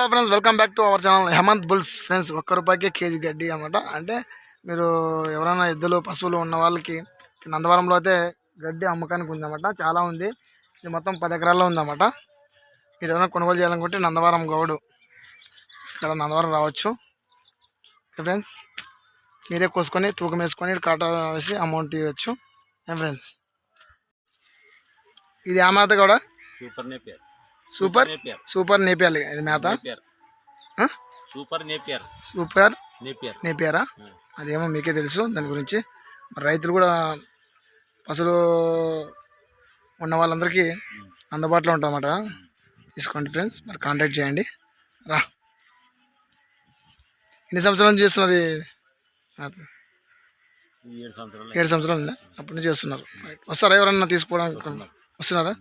Hello friends welcome back to our channel Hemanth bulls. Friends ఒక్క రూపాయికి KG గడ్డి అనమాట అంటే మీరు ఎవరైనా ఎద్దులు పశువులు ఉన్న వాళ్ళకి నందవరంలో అయితే గడ్డి అమ్మకానికి ఉందన్నమాట. చాలా ఉంది. ఇది మొత్తం పది ఎకరాల్లో ఉందన్నమాట. మీరు ఎవరైనా కొనుగోలు చేయాలనుకుంటే నందవరం గౌడు ఇక్కడ నందవరం రావచ్చు. ఫ్రెండ్స్ మీరే కోసుకొని తూకం వేసుకొని కాటా వేసి అమౌంట్ ఇవ్వచ్చు. ఏం ఫ్రెండ్స్? ఇది ఏమాత కూడా సూపర్ నేపియర్ సూపర్ సూపర్ ఇది మేత. నేపియర్. ఆ? Super napier. Super napier. నేపియారా? అదేమో మీకే తెలుసు దాని గురించి. రైతులు కూడా అసలు ఉన్న వాళ్ళందరికీ అందుబాటులో ఉంటామన్నమాట తీసుకోండి ఫ్రెండ్స్ మరి కాంటాక్ట్ చేయండి. రా. ఎన్ని సంవత్సరాల చేస్తున్నారు మేత? ఏడు సంవత్సరాలు. ఉందా? అప్పటి నుంచి చేస్తున్నారు. రైట్ వస్తారా ఎవరన్నా తీసుకోవడానికి? వస్తున్నారా.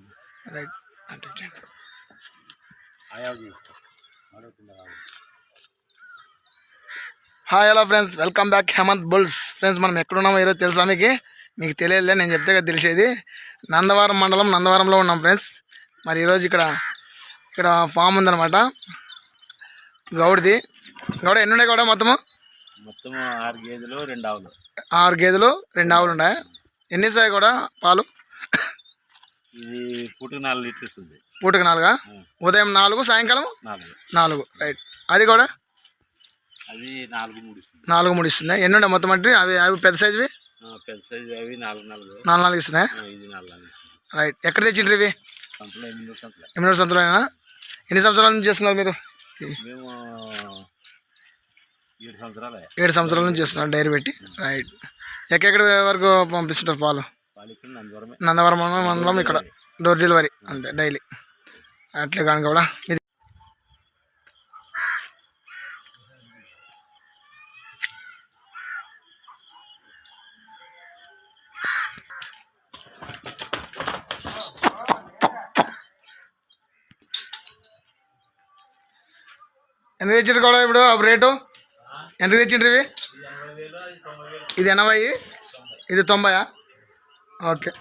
రైట్ కాంటాక్ట్ చేయండి. Hi hello friends welcome back Hemanth bulls friends మనం ఎక్కడున్నామో ఈరోజు తెలుసా మీకు? మీకు తెలియదులే నేను చెప్తే కదా తెలిసేది. నందవరం మండలం నందవరంలో ఉన్నాం ఫ్రెండ్స్ మరి ఈరోజు ఇక్కడ ఇక్కడ ఫామ్ ఉందన్నమాట. గౌడిది. గౌడ ఎన్ని ఉన్నాయి గౌడ మొత్తము? మొత్తం ఆరు గేదెలు రెండు ఆవులు. ఆరు గేదెలు రెండు ఆవులు ఉన్నాయి? ఎన్ని ఇస్తాయి కూడా పాలు? ఇది నాలుగు ఇస్తుంది పూటకి నాలుగా? ఉదయం నాలుగు సాయంకాలం? నాలుగు. నాలుగు. రైట్. అది కూడా? నాలుగు మూడు ఇస్తుంది నాలుగు మూడు ఇస్తుంది ఎన్ని ఉన్నాయి మొత్తం అంటే? అవి అవి పెద్ద సైజువి? ఆ, పెద్ద సైజు అవి నాలుగు నాలుగు. నాలుగు నాలుగు ఇస్తున్నాయి? ఆ, ఇది నాలుగు నాలుగు ఇస్తుంది. రైట్. ఎక్కడ తెచ్చిండ్రు ఇవి? ఎనిమిది సంతలో. ఎన్ని సంవత్సరాల నుంచి చేస్తున్నారు మీరు? ఏడు సంవత్సరాలే నుంచి చేస్తున్నారు డైరీ పెట్టి. రైట్. ఎక్కడెక్కడ వరకు పంపిస్తుంటారు పాలు? నందవరం మండలం ఇక్కడ. Door delivery. అంతే డైలీ. అట్లే కాను కూడా ఇది ఎంత తెచ్చిండ్రు కూడా ఇప్పుడు ఆ రేటు? ఎంత తెచ్చిండ్రు ఇవి? ఇది ఎనభై? ఇది తొంభయా? ಓಕೆ